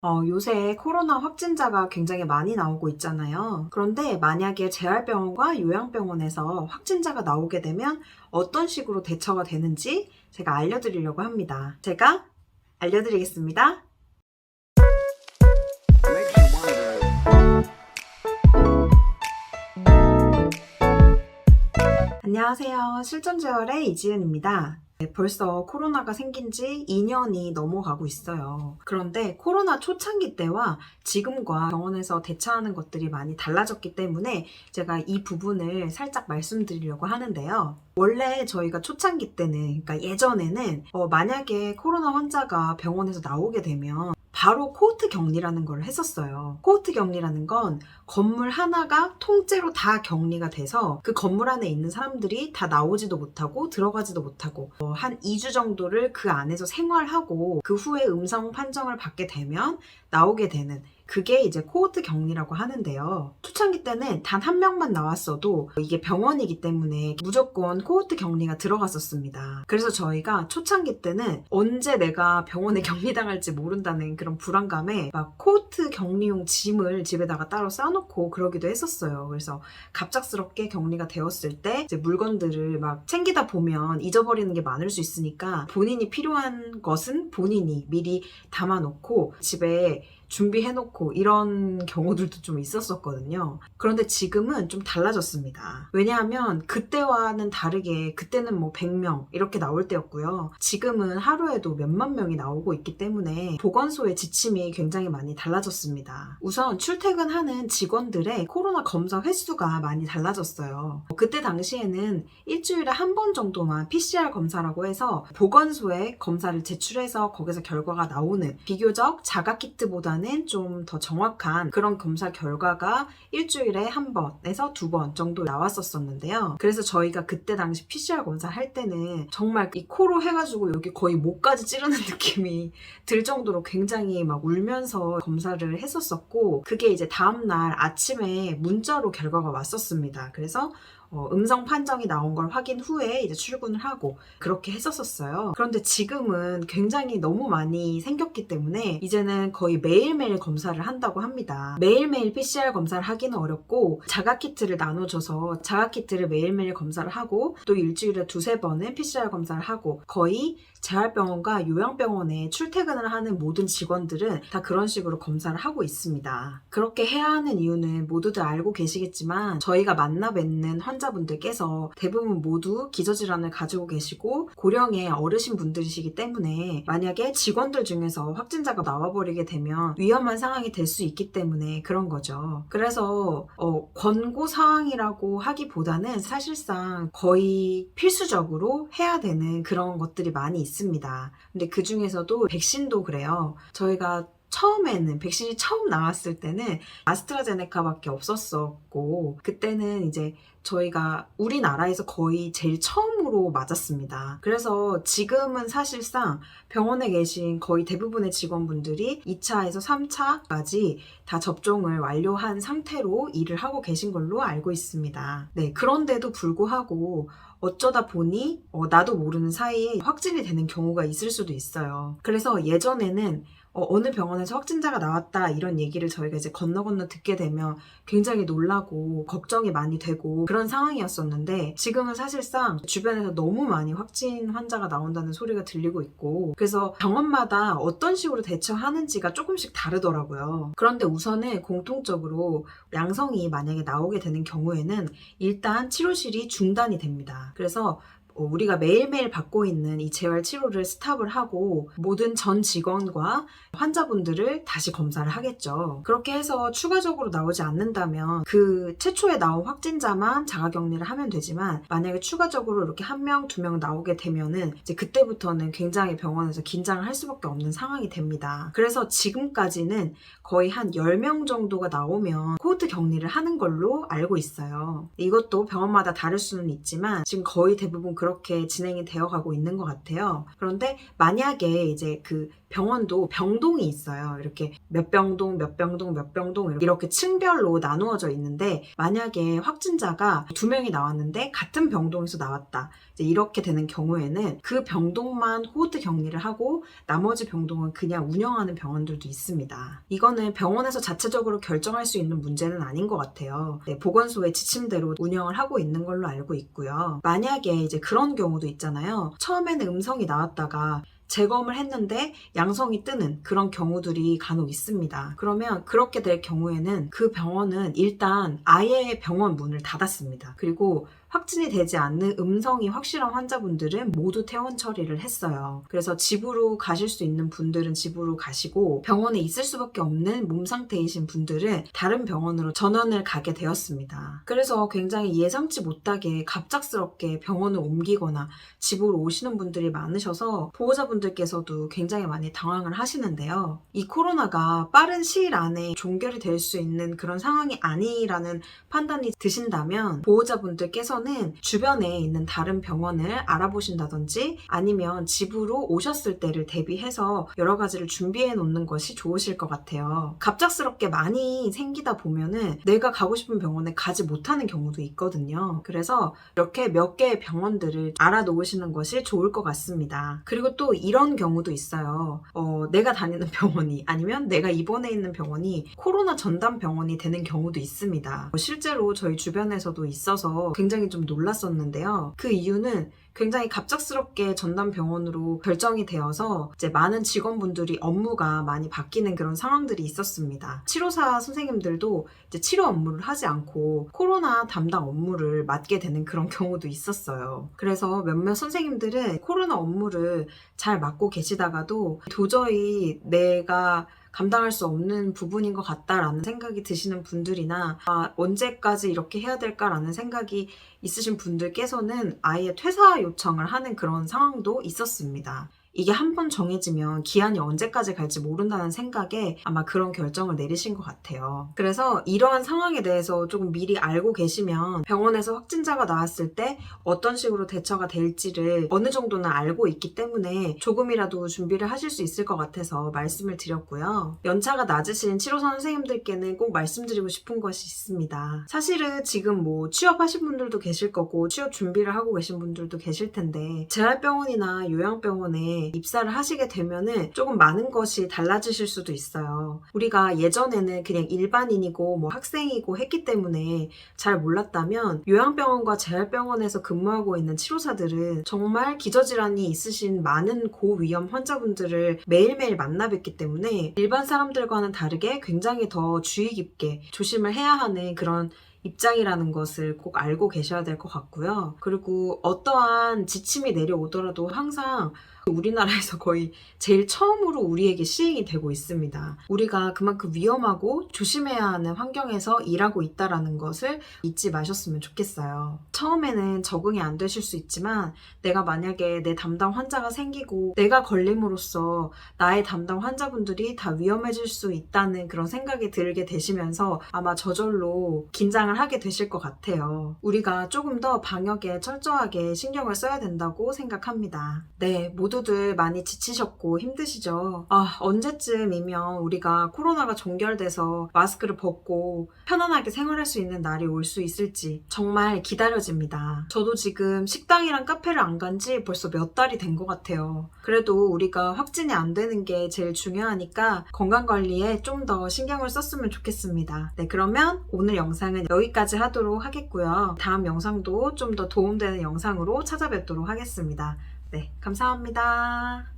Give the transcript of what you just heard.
어, 요새 코로나 확진자가 굉장히 많이 나오고 있잖아요. 그런데 만약에 재활병원과 요양병원에서 확진자가 나오게 되면 어떤 식으로 대처가 되는지 제가 알려드리려고 합니다. 제가 알려드리겠습니다. 안녕하세요. 실전재활의 이지은입니다. 네, 벌써 코로나가 생긴 지 2년이 넘어가고 있어요. 그런데 코로나 초창기 때와 지금과 병원에서 대처하는 것들이 많이 달라졌기 때문에 제가 이 부분을 살짝 말씀드리려고 하는데요. 원래 저희가 초창기 때는, 그러니까 예전에는 어, 만약에 코로나 환자가 병원에서 나오게 되면 바로 코호트 격리라는 걸 했었어요. 코호트 격리라는 건 건물 하나가 통째로 다 격리가 돼서 그 건물 안에 있는 사람들이 다 나오지도 못하고 들어가지도 못하고 어, 한 2주 정도를 그 안에서 생활하고 그 후에 음성 판정을 받게 되면 나오게 되는 그게 이제 코호트 격리라고 하는데요. 초창기 때는 단 한 명만 나왔어도 이게 병원이기 때문에 무조건 코호트 격리가 들어갔었습니다. 그래서 저희가 초창기 때는 언제 내가 병원에 격리당할지 모른다는 그런 불안감에 막 코호트 격리용 짐을 집에다가 따로 싸놓고 그러기도 했었어요. 그래서 갑작스럽게 격리가 되었을 때 이제 물건들을 막 챙기다 보면 잊어버리는 게 많을 수 있으니까 본인이 필요한 것은 본인이 미리 담아놓고 집에 준비해놓고 이런 경우들도 좀 있었었거든요. 그런데 지금은 좀 달라졌습니다. 왜냐하면 그때와는 다르게 그때는 뭐 100명 이렇게 나올 때였고요. 지금은 하루에도 몇만 명이 나오고 있기 때문에 보건소의 지침이 굉장히 많이 달라졌습니다. 우선 출퇴근하는 직원들의 코로나 검사 횟수가 많이 달라졌어요. 그때 당시에는 일주일에 한 번 정도만 PCR 검사라고 해서 보건소에 검사를 제출해서 거기서 결과가 나오는 비교적 자가 키트보다 는 좀 더 정확한 그런 검사 결과가 일주일에 한 번에서 두 번 정도 나왔었었는데요. 그래서 저희가 그때 당시 PCR 검사 할 때는 정말 이 코로 해가지고 여기 거의 목까지 찌르는 느낌이 들 정도로 굉장히 막 울면서 검사를 했었었고 그게 이제 다음날 아침에 문자로 결과가 왔었습니다. 그래서 어, 음성 판정이 나온 걸 확인 후에 이제 출근을 하고 그렇게 했었었어요. 그런데 지금은 굉장히 너무 많이 생겼기 때문에 이제는 거의 매일매일 검사를 한다고 합니다. 매일매일 PCR 검사를 하기는 어렵고 자가 키트를 나눠줘서 자가 키트를 매일매일 검사를 하고 또 일주일에 두세 번은 PCR 검사를 하고 거의 재활병원과 요양병원에 출퇴근을 하는 모든 직원들은 다 그런 식으로 검사를 하고 있습니다. 그렇게 해야 하는 이유는 모두들 알고 계시겠지만 저희가 만나 뵙는 환자 분들께서 대부분 모두 기저질환을 가지고 계시고 고령의 어르신 분들이시기 때문에 만약에 직원들 중에서 확진자가 나와버리게 되면 위험한 상황이 될 수 있기 때문에 그런 거죠. 그래서 어, 권고 사항이라고 하기보다는 사실상 거의 필수적으로 해야 되는 그런 것들이 많이 있습니다. 근데 그 중에서도 백신도 그래요. 저희가 처음에는 백신이 처음 나왔을 때는 아스트라제네카밖에 없었었고 그때는 이제 저희가 우리나라에서 거의 제일 처음으로 맞았습니다. 그래서 지금은 사실상 병원에 계신 거의 대부분의 직원분들이 2차에서 3차까지 다 접종을 완료한 상태로 일을 하고 계신 걸로 알고 있습니다. 네, 그런데도 불구하고 어쩌다 보니 어, 나도 모르는 사이에 확진이 되는 경우가 있을 수도 있어요. 그래서 예전에는 어, 느 병원에서 확진자가 나왔다 이런 얘기를 저희가 이제 건너 건너 듣게 되면 굉장히 놀라고 걱정이 많이 되고 그런 상황이었었는데 지금은 사실상 주변에서 너무 많이 확진 환자가 나온다는 소리가 들리고 있고 그래서 병원마다 어떤 식으로 대처하는지가 조금씩 다르더라고요. 그런데 우선은 공통적으로 양성이 만약에 나오게 되는 경우에는 일단 치료실이 중단이 됩니다. 그래서 어, 우리가 매일매일 받고 있는 이 재활 치료를 스탑을 하고 모든 전 직원과 환자분들을 다시 검사를 하겠죠. 그렇게 해서 추가적으로 나오지 않는다면 그 최초에 나온 확진자만 자가 격리를 하면 되지만 만약에 추가적으로 이렇게 한 명, 두 명 나오게 되면은 이제 그때부터는 굉장히 병원에서 긴장을 할 수밖에 없는 상황이 됩니다. 그래서 지금까지는 거의 한 10명 정도가 나오면 코호트 격리를 하는 걸로 알고 있어요. 이것도 병원마다 다를 수는 있지만 지금 거의 대부분 그 렇게 진행이 되어 가고 있는 것 같아요. 그런데 만약에 이제 그 병원도 병동이 있어요. 이렇게 몇 병동, 몇 병동, 몇 병동 이렇게 층별로 나누어져 있는데 만약에 확진자가 두 명이 나왔는데 같은 병동에서 나왔다. 이렇게 되는 경우에는 그 병동만 호드 격리를 하고 나머지 병동은 그냥 운영하는 병원들도 있습니다. 이거는 병원에서 자체적으로 결정할 수 있는 문제는 아닌 것 같아요. 네, 보건소의 지침대로 운영을 하고 있는 걸로 알고 있고요. 만약에 이제 그런 경우도 있잖아요. 처음에는 음성이 나왔다가 재검을 했는데 양성이 뜨는 그런 경우들이 간혹 있습니다. 그러면 그렇게 될 경우에는 그 병원은 일단 아예 병원 문을 닫았습니다. 그리고 확진이 되지 않는 음성이 확실한 환자분들은 모두 퇴원 처리를 했어요. 그래서 집으로 가실 수 있는 분들은 집으로 가시고 병원에 있을 수밖에 없는 몸 상태이신 분들은 다른 병원으로 전원을 가게 되었습니다. 그래서 굉장히 예상치 못하게 갑작스럽게 병원을 옮기거나 집으로 오시는 분들이 많으셔서 보호자분 들께서도 굉장히 많이 당황을 하시는데요. 이 코로나가 빠른 시일 안에 종결이 될 수 있는 그런 상황이 아니라는 판단이 드신다면 보호자분들께서는 주변에 있는 다른 병원을 알아보신다든지 아니면 집으로 오셨을 때를 대비해서 여러 가지를 준비해 놓는 것이 좋으실 것 같아요. 갑작스럽게 많이 생기다 보면은 내가 가고 싶은 병원에 가지 못하는 경우도 있거든요. 그래서 이렇게 몇 개의 병원들을 알아놓으시는 것이 좋을 것 같습니다. 그리고 또 이런 경우도 있어요. 어, 내가 다니는 병원이 아니면 내가 입원해 있는 병원이 코로나 전담 병원이 되는 경우도 있습니다. 실제로 저희 주변에서도 있어서 굉장히 좀 놀랐었는데요. 그 이유는 굉장히 갑작스럽게 전담 병원으로 결정이 되어서 이제 많은 직원분들이 업무가 많이 바뀌는 그런 상황들이 있었습니다. 치료사 선생님들도 이제 치료 업무를 하지 않고 코로나 담당 업무를 맡게 되는 그런 경우도 있었어요. 그래서 몇몇 선생님들은 코로나 업무를 잘 맡고 계시다가도 도저히 내가 감당할 수 없는 부분인 것 같다라는 생각이 드시는 분들이나 아, 언제까지 이렇게 해야 될까라는 생각이 있으신 분들께서는 아예 퇴사 요청을 하는 그런 상황도 있었습니다. 이게 한 번 정해지면 기한이 언제까지 갈지 모른다는 생각에 아마 그런 결정을 내리신 것 같아요. 그래서 이러한 상황에 대해서 조금 미리 알고 계시면 병원에서 확진자가 나왔을 때 어떤 식으로 대처가 될지를 어느 정도는 알고 있기 때문에 조금이라도 준비를 하실 수 있을 것 같아서 말씀을 드렸고요. 연차가 낮으신 치료사 선생님들께는 꼭 말씀드리고 싶은 것이 있습니다. 사실은 지금 뭐 취업하신 분들도 계실 거고 취업 준비를 하고 계신 분들도 계실 텐데 재활병원이나 요양병원에 입사를 하시게 되면은 조금 많은 것이 달라지실 수도 있어요. 우리가 예전에는 그냥 일반인이고 뭐 학생이고 했기 때문에 잘 몰랐다면 요양병원과 재활병원에서 근무하고 있는 치료사들은 정말 기저질환이 있으신 많은 고위험 환자분들을 매일매일 만나 뵙기 때문에 일반 사람들과는 다르게 굉장히 더 주의 깊게 조심을 해야 하는 그런 입장이라는 것을 꼭 알고 계셔야 될 것 같고요. 그리고 어떠한 지침이 내려오더라도 항상 우리나라에서 거의 제일 처음으로 우리에게 시행이 되고 있습니다. 우리가 그만큼 위험하고 조심해야 하는 환경에서 일하고 있다라는 것을 잊지 마셨으면 좋겠어요. 처음에는 적응이 안 되실 수 있지만 내가 만약에 내 담당 환자가 생기고 내가 걸림으로써 나의 담당 환자분들이 다 위험해질 수 있다는 그런 생각이 들게 되시면서 아마 저절로 긴장을 하게 되실 것 같아요. 우리가 조금 더 방역에 철저하게 신경을 써야 된다고 생각합니다. 네, 모두들 많이 지치셨고 힘드시죠? 아, 언제쯤이면 우리가 코로나가 종결돼서 마스크를 벗고 편안하게 생활할 수 있는 날이 올 수 있을지 정말 기다려집니다. 저도 지금 식당이랑 카페를 안 간 지 벌써 몇 달이 된 것 같아요. 그래도 우리가 확진이 안 되는 게 제일 중요하니까 건강 관리에 좀 더 신경을 썼으면 좋겠습니다. 네, 그러면 오늘 영상은 여기까지 하도록 하겠고요. 다음 영상도 좀 더 도움되는 영상으로 찾아뵙도록 하겠습니다. 네, 감사합니다.